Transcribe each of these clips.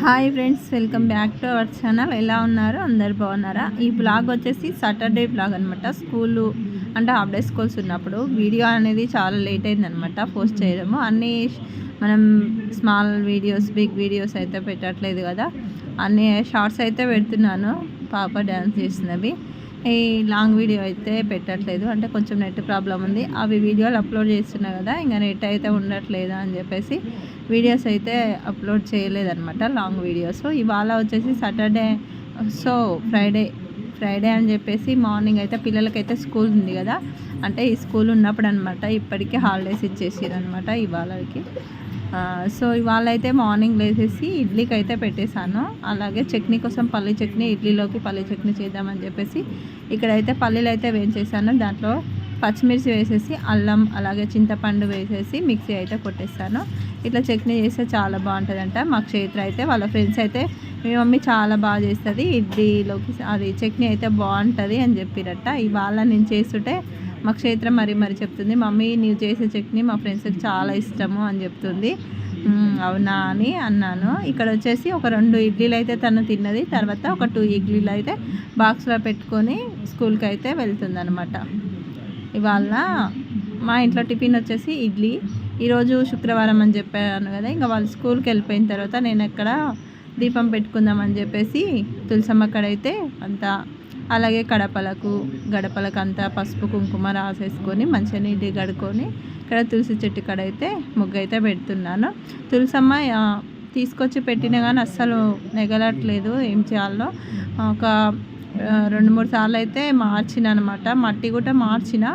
Hi friends welcome back to our channel. ఎలా ఉన్నారు? అందరు బాగున్నారా? ఈ బ్లాగ్ వచ్చేసి సాటర్డే బ్లాగ్ అనమాట స్కూలు అంటే హాఫ్ డే స్కూల్స్ ఉన్నప్పుడు వీడియో అనేది చాలా లేట్ అయిందనమాట పోస్ట్ చేయడము. అన్నీ మనం స్మాల్ వీడియోస్ బిగ్ వీడియోస్ అయితే పెట్టట్లేదు కదా. అన్ని షార్ట్స్ అయితే పెడుతున్నాను. పాప డ్యాన్స్ చేసినవి ఈ లాంగ్ వీడియో అయితే పెట్టట్లేదు. అంటే కొంచెం నెట్ ప్రాబ్లం ఉంది. అవి వీడియోలు అప్లోడ్ చేస్తున్నా కదా ఇంకా నెట్ అయితే ఉండట్లేదు అని చెప్పేసి వీడియోస్ అయితే అప్లోడ్ చేయలేదన్నమాట లాంగ్ వీడియోస్. ఇవాళ వచ్చేసి సాటర్డే సో ఫ్రైడే ఫ్రైడే అని చెప్పేసి మార్నింగ్ అయితే పిల్లలకైతే స్కూల్ ఉంది కదా. అంటే ఈ స్కూల్ ఉన్నప్పుడు అనమాట ఇప్పటికే హాలిడేస్ ఇచ్చేసారు అనమాట ఇవాళకి సో ఇవాళ అయితే మార్నింగ్ లేసేసి ఇడ్లీకి అయితే పెట్టేశాను. అలాగే చట్నీ కోసం పల్లి చట్నీ ఇడ్లీలోకి పల్లి చట్నీ చేద్దామని చెప్పేసి ఇక్కడైతే పల్లీలు అయితే వేయించేసాను దాంట్లో పచ్చిమిర్చి వేసేసి అల్లం అలాగే చింతపండు వేసేసి మిక్సీ అయితే కొట్టేస్తాను. ఇట్లా చట్నీ చేస్తే చాలా బాగుంటుందంట. మా క్షేత్ర అయితే వాళ్ళ ఫ్రెండ్స్ అయితే మీ మమ్మీ చాలా బాగా చేస్తుంది ఇడ్లీలోకి అది చట్నీ అయితే బాగుంటుంది అని చెప్పిరట. ఇవాళ నేను చేస్తుంటే మా క్షేత్రం మరి మరి చెప్తుంది మమ్మీ నీవు చేసే చట్నీ మా ఫ్రెండ్స్కి చాలా ఇష్టము అని చెప్తుంది. అవునా అని అన్నాను. ఇక్కడ వచ్చేసి ఒక రెండు ఇడ్లీలు అయితే తను తిన్నది. తర్వాత ఒక టూ ఇడ్లీలు అయితే బాక్స్లో పెట్టుకొని స్కూల్కి అయితే వెళ్తుంది అనమాట ఇవాళ మా ఇంట్లో టిఫిన్ వచ్చేసి ఇడ్లీ. ఈరోజు శుక్రవారం అని చెప్పాను కదా ఇంకా వాళ్ళు స్కూల్కి వెళ్ళిపోయిన తర్వాత నేను ఎక్కడ దీపం పెట్టుకుందామని చెప్పేసి తులసమ్మ అయితే అంతా అలాగే కడపలకు గడపలకు అంతా పసుపు కుంకుమ రాసేసుకొని మంచిగా నీళ్ళు కడుకొని ఇక్కడ తులసి చెట్టు కడ అయితే ముగ్గు అయితే పెడుతున్నాను. తులసమ్మ తీసుకొచ్చి పెట్టినా కానీ అస్సలు నెగలట్లేదు. ఏం చేయాలో ఒక రెండు మూడు సార్లు అయితే మార్చిన అనమాట మట్టి కూడా మార్చిన.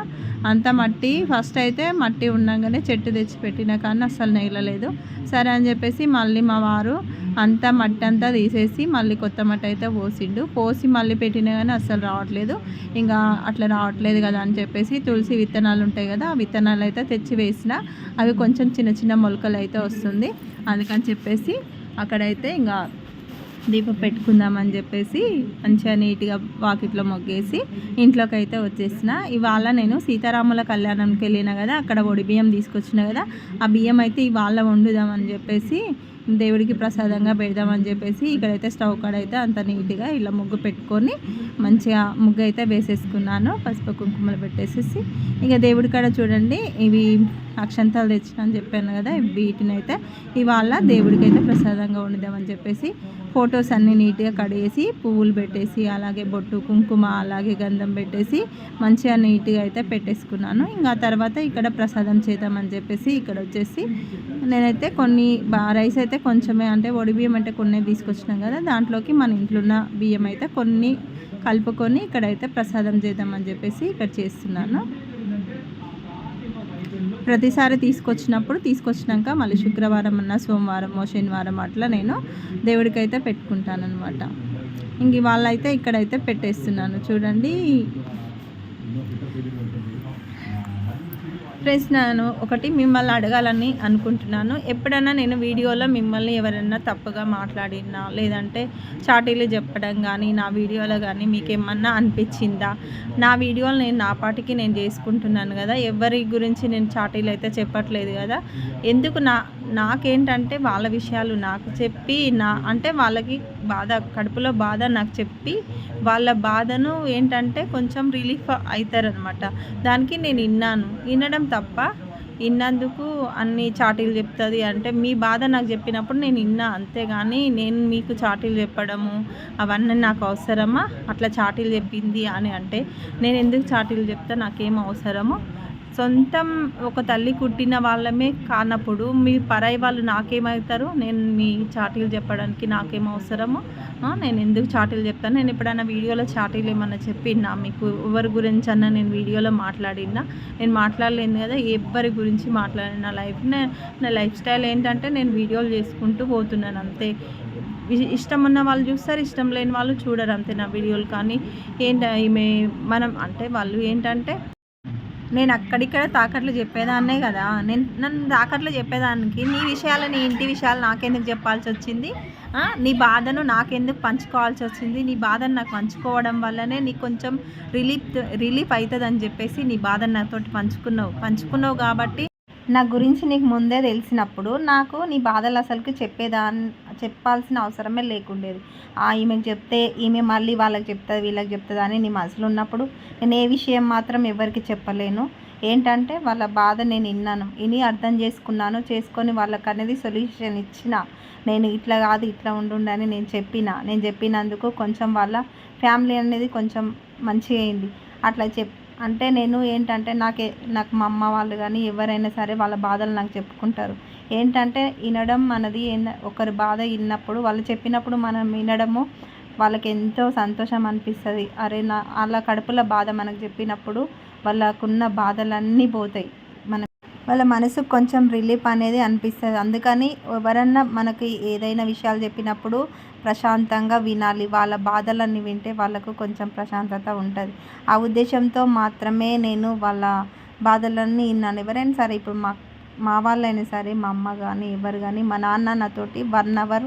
అంత మట్టి ఫస్ట్ అయితే మట్టి ఉండగానే చెట్టు తెచ్చి పెట్టిన కానీ అస్సలు నెగలలేదు సరే అని చెప్పేసి మళ్ళీ మా వారు అంతా మట్టి అంతా తీసేసి మళ్ళీ కొత్త మట్టి అయితే పోసిండు. పోసి మళ్ళీ పెట్టినా కానీ అస్సలు రావట్లేదు. ఇంకా అట్లా రావట్లేదు కదా అని చెప్పేసి తులసి విత్తనాలు ఉంటాయి కదా ఆ విత్తనాలు అయితే తెచ్చి వేసిన. అవి కొంచెం చిన్న చిన్న మొలకలు అయితే వస్తుంది. అందుకని చెప్పేసి అక్కడైతే ఇంకా దీపం పెట్టుకుందామని చెప్పేసి మంచిగా నీట్గా వాకిట్లో మొగ్గేసి ఇంట్లోకి అయితే వచ్చేసిన. ఇవాళ నేను సీతారాముల కళ్యాణంకి వెళ్ళిన కదా అక్కడ ఒడి బియ్యం తీసుకొచ్చిన కదా ఆ బియ్యం అయితే ఇవాళ వండుదామని చెప్పేసి దేవుడికి ప్రసాదంగా పెడదామని చెప్పేసి ఇక్కడైతే స్టవ్ కాడ అయితే అంత నీట్గా ఇలా ముగ్గు పెట్టుకొని మంచిగా ముగ్గు అయితే వేసేసుకున్నాను. పసుపు కుంకుమలు పెట్టేసేసి. ఇక దేవుడి కాడ చూడండి ఇవి అక్షంతాలు తెచ్చిన అని చెప్పాను కదా వీటిని అయితే ఇవాళ దేవుడికి అయితే ప్రసాదంగా వండుదామని చెప్పేసి ఫొటోస్ అన్నీ నీట్గా కడిగేసి పువ్వులు పెట్టేసి అలాగే బొట్టు కుంకుమ అలాగే గంధం పెట్టేసి మంచిగా నీట్గా అయితే పెట్టేసుకున్నాను. ఇంకా తర్వాత ఇక్కడ ప్రసాదం చేద్దామని చెప్పేసి ఇక్కడ వచ్చేసి నేనైతే కొన్ని రైస్ అయితే కొంచెమే అంటే ఒడి బియ్యం అంటే కొన్ని తీసుకొచ్చినాం కదా దాంట్లోకి మన ఇంట్లో ఉన్న బియ్యం అయితే కొన్ని కలుపుకొని ఇక్కడైతే ప్రసాదం చేద్దామని చెప్పేసి ఇక్కడ చేస్తున్నాను. ప్రతిసారి తీసుకొచ్చినప్పుడు తీసుకొచ్చినాక మళ్ళీ శుక్రవారం అన్న సోమవారం శనివారం అట్లా నేను దేవుడికైతే పెట్టుకుంటాను అనమాట ఇంక వాళ్ళైతే ఇక్కడైతే పెట్టేస్తున్నాను. చూడండి. ఫ్రెండ్స్ నేను ఒకటి మిమ్మల్ని అడగాలని అనుకుంటున్నాను. ఎప్పుడైనా నేను వీడియోలో మిమ్మల్ని ఎవరైనా తప్పుగా మాట్లాడినా లేదంటే చాటీలు చెప్పడం కానీ నా వీడియోలో కానీ మీకు ఏమన్నా అనిపించిందా? నా వీడియోలు నేను నా పాటికి నేను చేసుకుంటున్నాను కదా. ఎవరి గురించి నేను చాటీలు అయితే చెప్పట్లేదు కదా. ఎందుకు నా నాకేంటంటే వాళ్ళ విషయాలు నాకు చెప్పి నా అంటే వాళ్ళకి బాధ కడుపులో బాధ నాకు చెప్పి వాళ్ళ బాధను ఏంటంటే కొంచెం రిలీఫ్ అవుతారనమాట దానికి నేను విన్నాను. వినడం తప్ప విన్నందుకు అన్ని చాటీలు చెప్తుంది. అంటే మీ బాధ నాకు చెప్పినప్పుడు నేను విన్నా అంతేగాని నేను మీకు చాటీలు చెప్పడము అవన్నీ నాకు అవసరమా? అట్లా చాటీలు చెప్పింది అని అంటే నేను ఎందుకు చాటీలు చెప్తా? నాకేం అవసరమో? సొంతం ఒక తల్లి కుట్టిన వాళ్ళమే కానప్పుడు మీ పరాయి వాళ్ళు నాకేమవుతారు? నేను మీ చాటీలు చెప్పడానికి నాకేమవసరమో నేను ఎందుకు చాటీలు చెప్తాను? నేను ఎప్పుడైనా వీడియోలో చాటీలు ఏమన్నా చెప్పినా? మీకు ఎవరి గురించి అన్నా నేను వీడియోలో మాట్లాడినా? నేను మాట్లాడలేను కదా ఎవరి గురించి మాట్లాడిన నా లైఫ్ నా లైఫ్ స్టైల్ ఏంటంటే నేను వీడియోలు చేసుకుంటూ పోతున్నాను అంతే. ఇష్టం ఉన్న వాళ్ళు చూస్తారు ఇష్టం లేని వాళ్ళు చూడరు అంతే నా వీడియోలు. కానీ ఏంటి ఈమె మనం అంటే వాళ్ళు ఏంటంటే నేను అక్కడిక్కడ తాకట్లు చెప్పేదాన్నే కదా. నేను నన్ను తాకట్లు చెప్పేదానికి నీ విషయాలు నీ ఇంటి విషయాలు నాకెందుకు చెప్పాల్సి వచ్చింది? నీ బాధను నాకెందుకు పంచుకోవాల్సి వచ్చింది? నీ బాధను నాకు పంచుకోవడం వల్లనే నీకు కొంచెం రిలీఫ్ రిలీఫ్ అవుతుంది అని చెప్పేసి నీ బాధను నాతోటి పంచుకున్నావు. పంచుకున్నావు కాబట్టి నా గురించి నీకు ముందే తెలిసినప్పుడు నాకు నీ బాధలు అసలుకి చెప్పేదాన్ని చెప్పాల్సిన అవసరమే లేకుండేది. ఆ ఈమెకు చెప్తే ఈమె మళ్ళీ వాళ్ళకి చెప్తుంది వీళ్ళకి చెప్తుంది అని నీ మనసులో ఉన్నప్పుడు నేను ఏ విషయం మాత్రం ఎవరికి చెప్పలేను. ఏంటంటే వాళ్ళ బాధ నేను విన్నాను. విని అర్థం చేసుకున్నాను. చేసుకొని వాళ్ళకి అనేది సొల్యూషన్ ఇచ్చిన. నేను ఇట్లా కాదు ఇట్లా ఉండుండని నేను చెప్పిన. నేను చెప్పినందుకు కొంచెం వాళ్ళ ఫ్యామిలీ అనేది కొంచెం మంచిగా అయింది. అట్లా చెప్ అంటే నేను ఏంటంటే నాకే నాకు మా అమ్మ వాళ్ళు కానీ ఎవరైనా సరే వాళ్ళ బాధలు నాకు చెప్పుకుంటారు. ఏంటంటే వినడం మనది ఒకరి బాధ విన్నప్పుడు వాళ్ళు చెప్పినప్పుడు మనం వినడము వాళ్ళకి ఎంతో సంతోషం అనిపిస్తుంది. అరే నా వాళ్ళ కడుపుల బాధ మనకు చెప్పినప్పుడు వాళ్ళకున్న బాధలన్నీ పోతాయి. వాళ్ళ మనసుకు కొంచెం రిలీఫ్ అనేది అనిపిస్తుంది. అందుకని ఎవరన్నా మనకి ఏదైనా విషయాలు చెప్పినప్పుడు ప్రశాంతంగా వినాలి. వాళ్ళ బాధలన్నీ వింటే వాళ్ళకు కొంచెం ప్రశాంతత ఉంటుంది. ఆ ఉద్దేశంతో మాత్రమే నేను వాళ్ళ బాధలన్నీ విన్నాను. ఎవరైనా సరే ఇప్పుడు మా మా వాళ్ళైనా సరే మా అమ్మ కానీ ఎవరు కానీ మా నాన్న నాతోటి వన్ అవర్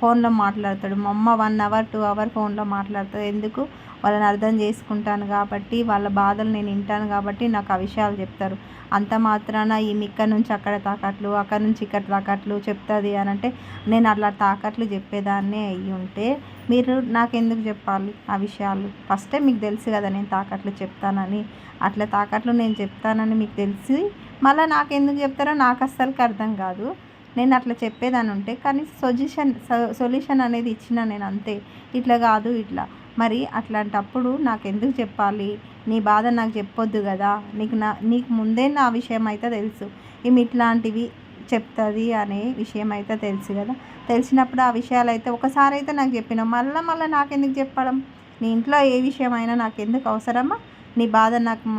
ఫోన్లో మాట్లాడతాడు. మా అమ్మ వన్ అవర్ టూ అవర్ ఫోన్లో మాట్లాడుతుంది. ఎందుకు? వాళ్ళని అర్థం చేసుకుంటాను కాబట్టి వాళ్ళ బాధలు నేను వింటాను కాబట్టి నాకు ఆ విషయాలు చెప్తారు. అంత మాత్రాన ఈమె ఇక్కడ నుంచి అక్కడ తాకట్లు అక్కడ నుంచి ఇక్కడ తాకట్లు చెప్తుంది అని అంటే నేను అట్లా తాకట్లు చెప్పేదాన్నే అయ్యి ఉంటే మీరు నాకు ఎందుకు చెప్పాలి ఆ విషయాలు? ఫస్టే మీకు తెలుసు కదా నేను తాకట్లు చెప్తానని. అట్లా తాకట్లు నేను చెప్తానని మీకు తెలిసి మళ్ళీ నాకు ఎందుకు చెప్తారో నాకు అస్సలకి అర్థం కాదు. నేను అట్లా చెప్పేదాన్ని ఉంటే కానీ సొల్యూషన్ సొల్యూషన్ అనేది ఇచ్చిన నేను అంతే. ఇట్లా కాదు ఇట్లా. మరి అట్లాంటప్పుడు నాకు ఎందుకు చెప్పాలి? నీ బాధ నాకు చెప్పొద్దు కదా. నీకు నా నీకు ముందే నా విషయం అయితే తెలుసు. ఈమె ఇట్లాంటివి చెప్తుంది అనే విషయం అయితే తెలుసు కదా. తెలిసినప్పుడు ఆ విషయాలు అయితే ఒకసారి అయితే నాకు చెప్పిన మళ్ళీ మళ్ళీ నాకెందుకు చెప్పడం? నీ ఇంట్లో ఏ విషయమైనా నాకు ఎందుకు అవసరమా నీ బాధ నాకు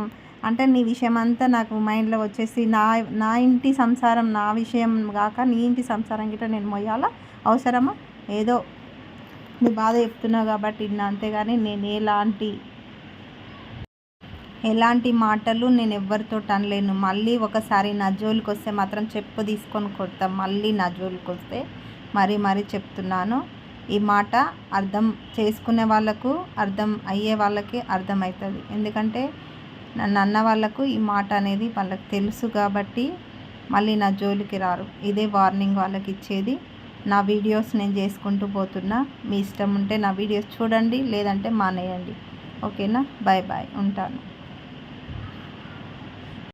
అంటే నీ విషయం అంతా నాకు మైండ్లో వచ్చేసి నా నా ఇంటి సంసారం నా విషయం కాక నీ ఇంటి సంసారం గిట్ట నేను మొయ్యాలా? అవసరమా? ఏదో నువ్వు బాధ చెప్తున్నావు కాబట్టి ఇన్నా అంతేగాని నేను ఎలాంటి ఎలాంటి మాటలు నేను ఎవరితో అనలేను. మళ్ళీ ఒకసారి నా జోలికి వస్తే మాత్రం చెప్పు తీసుకొని కొడతా. మళ్ళీ నా జోలికి వస్తే మరీ మరీ చెప్తున్నాను. ఈ మాట అర్థం చేసుకునే వాళ్ళకు అర్థం అయ్యే వాళ్ళకి అర్థమవుతుంది. ఎందుకంటే నన్ను అన్న వాళ్ళకు ఈ మాట అనేది వాళ్ళకి తెలుసు కాబట్టి మళ్ళీ నా జోలికి రారు. ఇదే వార్నింగ్ వాళ్ళకి ఇచ్చేది. నా వీడియోస్ నేను చేసుకుంటూ పోతున్నా. మీ ఇష్టం ఉంటే నా వీడియోస్ చూడండి లేదంటే మానేయండి. ఓకేనా? Bye bye. ఉంటాను.